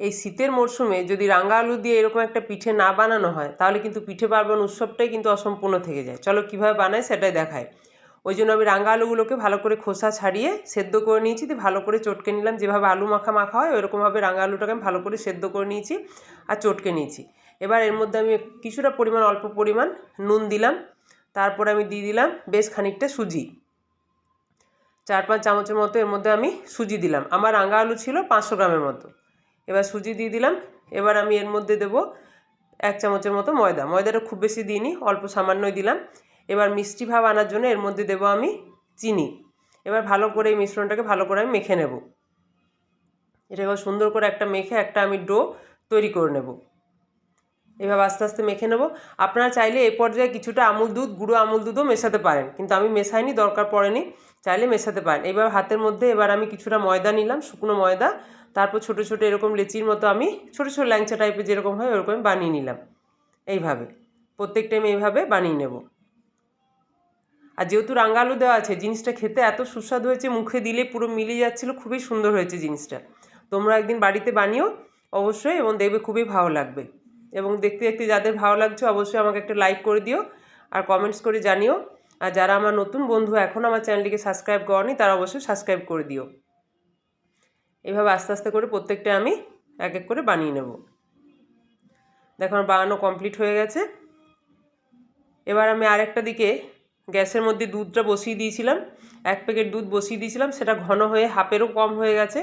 এই শীতের মরশুমে যদি রাঙা আলু দিয়ে এরকম একটা পিঠে না বানানো হয়, তাহলে কিন্তু পিঠে পার্বণ উৎসবটাই কিন্তু অসম্পূর্ণ থেকে যায়। চলো কীভাবে বানায় সেটাই দেখায় ওই জন্য আমি রাঙা আলুগুলোকে ভালো করে খোসা ছাড়িয়ে সেদ্ধ করে নিয়েছি, দিয়ে ভালো করে চটকে নিলাম। যেভাবে আলু মাখা মাখা হয়, ওইরকমভাবে রাঙা আলুটাকে আমি ভালো করে সেদ্ধ করে নিয়েছি আর চটকে নিয়েছি। এবার এর মধ্যে আমি কিছুটা পরিমাণ, অল্প পরিমাণ নুন দিলাম। তারপরে আমি দিয়ে দিলাম বেশ খানিকটা সুজি। চার পাঁচ চামচের মতো এর মধ্যে আমি সুজি দিলাম। আমার রাঙা আলু ছিল পাঁচশো গ্রামের মতো। এবার সুজি দিয়ে দিলাম। এবার আমি এর মধ্যে দেব এক চামচের মতো ময়দা। ময়দাটা খুব বেশি দিইনি, অল্প সামান্যই দিলাম। এবার মিষ্টি ভাব আনার জন্য এর মধ্যে দেব আমি চিনি। এবার ভালো করে এই মিশ্রণটাকে ভালো করে আমি মেখে নেব। এটাকে সুন্দর করে একটা মেখে একটা আমি ডো তৈরি করে নেব। এভাবে আস্তে আস্তে মেখে নেব। আপনারা চাইলে এই পর্যায়ে কিছুটা আমুল দুধ, গুঁড়ো আমুল দুধও মেশাতে পারেন। কিন্তু আমি মেশাইনি, দরকার পড়েনি, চাইলে মেশাতে পারেন। এবার হাতের মধ্যে এবার আমি কিছুটা ময়দা নিলাম, শুকনো ময়দা। তারপর ছোটো ছোটো এরকম লেচির মতো আমি ছোটো ছোটো ল্যাংচা টাইপের যেরকম হয় ওরকম বানিয়ে নিলাম। এইভাবে প্রত্যেকটা আমি এইভাবে বানিয়ে নেব। আর যেহেতু রাঙ্গালু দেওয়া আছে, জিনিসটা খেতে এত সুস্বাদু হয়েছে, মুখে দিলে পুরো মিলে যাচ্ছিল, খুবই সুন্দর হয়েছে জিনিসটা। তোমরা একদিন বাড়িতে বানিও, অবশ্যই, এবং দেখবে খুবই ভালো লাগবে। এবং দেখতে দেখতে যাদের ভালো লাগছে অবশ্যই আমাকে একটা লাইক করে দিও আর কমেন্টস করে জানিও। আর যারা আমার নতুন বন্ধু এখন আমার চ্যানেলটিকে সাবস্ক্রাইব করনি, তারা অবশ্যই সাবস্ক্রাইব করে দিও। এভাবে আস্তে আস্তে করে প্রত্যেকটা আমি এক এক করে বানিয়ে নেব। দেখো আমার বানানো কমপ্লিট হয়ে গেছে। এবার আমি আরেকটা দিকে গ্যাসের মধ্যে দুধটা বসিয়ে দিয়েছিলাম, এক প্যাকেট দুধ বসিয়ে দিয়েছিলাম, সেটা ঘন হয়ে হাফেরও কম হয়ে গেছে,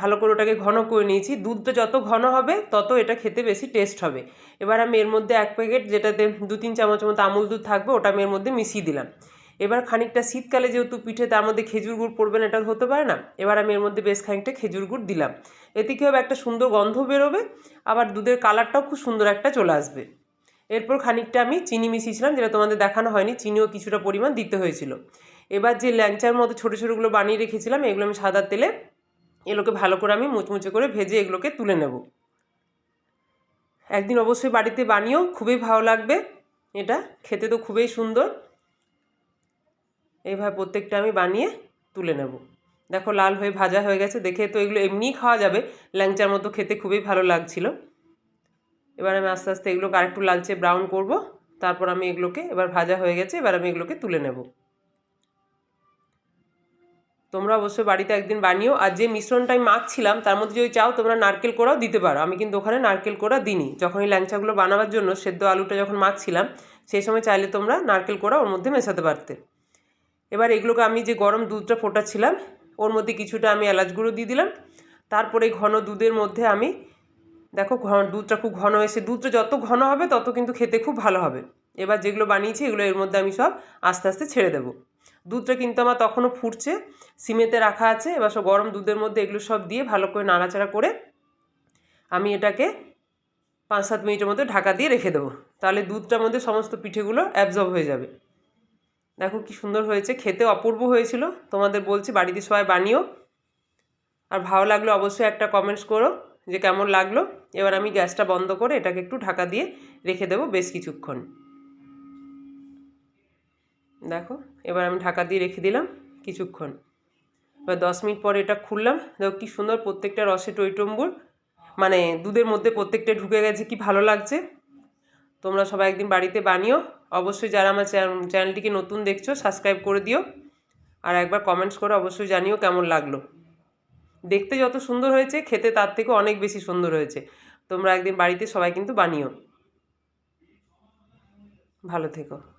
ভালো করে ওটাকে ঘন করে নিয়েছি, দুধটা যত ঘন হবে তত এটা খেতে বেশি টেস্ট হবে। এবার আমি এর মধ্যে এক প্যাকেট যেটাতে দু তিন চামচ মতো আমুল দুধ থাকবে, ওটা আমি এর মধ্যে মিশিয়ে দিলাম। এবার খানিকটা শীতকালে যেহেতু পিঠে তার মধ্যে খেজুর গুড় পড়বে না, এটা হতে পারে না, এবার আমি এর মধ্যে বেশ খানিকটা খেজুর গুড় দিলাম। এতে কী হবে, একটা সুন্দর গন্ধ বেরোবে, আবার দুধের কালারটাও খুব সুন্দর একটা চলে আসবে। এরপর খানিকটা আমি চিনি মিশিয়েছিলাম, যেটা তোমাদের দেখানো হয়নি, চিনিও কিছুটা পরিমাণ দিতে হয়েছিল। এবার যে ল্যাংচার মতো ছোটো ছোটোগুলো বানিয়ে রেখেছিলাম, এগুলো আমি সাদা তেলে এগুলোকে ভালো করে আমি মুচমুচে করে ভেজে এগুলোকে তুলে নেব। একদিন অবশ্যই বাড়িতে বানিয়েও খুবই ভালো লাগবে। এটা খেতে তো খুবই সুন্দর। এইভাবে প্রত্যেকটা আমি বানিয়ে তুলে নেব। দেখো লাল হয়ে ভাজা হয়ে গেছে, দেখে তো এগুলো এমনিই খাওয়া যাবে। ল্যাংচার মতো খেতে খুবই ভালো লাগছিল। এবার আমি আস্তে আস্তে এগুলোকে আরেকটু লালচে ব্রাউন করব। তারপর আমি এগুলোকে এবার ভাজা হয়ে গেছে, এবার আমি এগুলোকে তুলে নেব। তোমরা অবশ্যই বাড়িতে একদিন বানিও, আর যে মিশ্রণটা আমি মাখছিলাম, তার মধ্যে যদি চাও তোমরা নারকেল কোড়াও দিতে পারো। আমি কিন্তু ওখানে নারকেল কোড়া দিইনি। যখন এই ল্যাংচাগুলো বানাবার জন্য সেদ্ধ আলুটা যখন মাখছিলাম সেই সময় চাইলে তোমরা নারকেল কোড়া ওর মধ্যে মেশাতে পারতে। এবার এগুলোকে আমি যে গরম দুধটা ফোটাচ্ছিলাম, ওর মধ্যে কিছুটা আমি এলাচ গুঁড়ো দিয়ে দিলাম। তারপরে ঘন দুধের মধ্যে আমি দেখো ঘন, দুধটা খুব ঘন এসে, দুধটা যত ঘন হবে, তত কিন্তু খেতে খুব ভালো হবে। এবার যেগুলো বানিয়েছি, এগুলো এর মধ্যে আমি সব আস্তে আস্তে ছেড়ে দেবো। দুধটা কিন্তু আমার তখনও ফুটছে, সিমেতে রাখা আছে, এবার সব গরম দুধের মধ্যে এগুলো সব দিয়ে ভালো করে নাড়াচাড়া করে আমি এটাকে পাঁচ সাত মিনিটের মধ্যে ঢাকা দিয়ে রেখে দেবো। তাহলে দুধটার মধ্যে সমস্ত পিঠেগুলো অ্যাবজর্ব হয়ে যাবে। দেখো কি সুন্দর হয়েছে, খেতে অপূর্ব হয়েছিল। তোমাদের বলছি বাড়িতে সবাই বানিও। আর ভালো লাগল অবশ্যই একটা কমেন্টস করো। যে কেমন লাগল, এবার আমি গ্যাসটা বন্ধ করে এটাকে একটু ঢাকা দিয়ে রেখে দেবো বেশ কিছুক্ষণ। দেখো, এবার আমি ঢাকা দিয়ে রেখে দিলাম কিছুক্ষণ। এবার দশ মিনিট পরে এটা খুললাম, দেখো কী সুন্দর প্রত্যেকটা রসে টইটম্বুর মানে দুধের মধ্যে প্রত্যেকটা ঢুকে গেছে, কি ভালো লাগছে। তোমরা সবাই একদিন বাড়িতে বানিও, অবশ্যই যারা আমার চ্যানেলটিকে নতুন দেখছ, সাবস্ক্রাইব করে দিও, আর একবার কমেন্টস করে অবশ্যই জানিও কেমন লাগল। দেখতে যত সুন্দর হয়েছে, খেতে তার থেকে অনেক বেশি সুন্দর হয়েছে। তোমরা একদিন বাড়িতে সবাই কিন্তু বানিও। ভালো থেকো।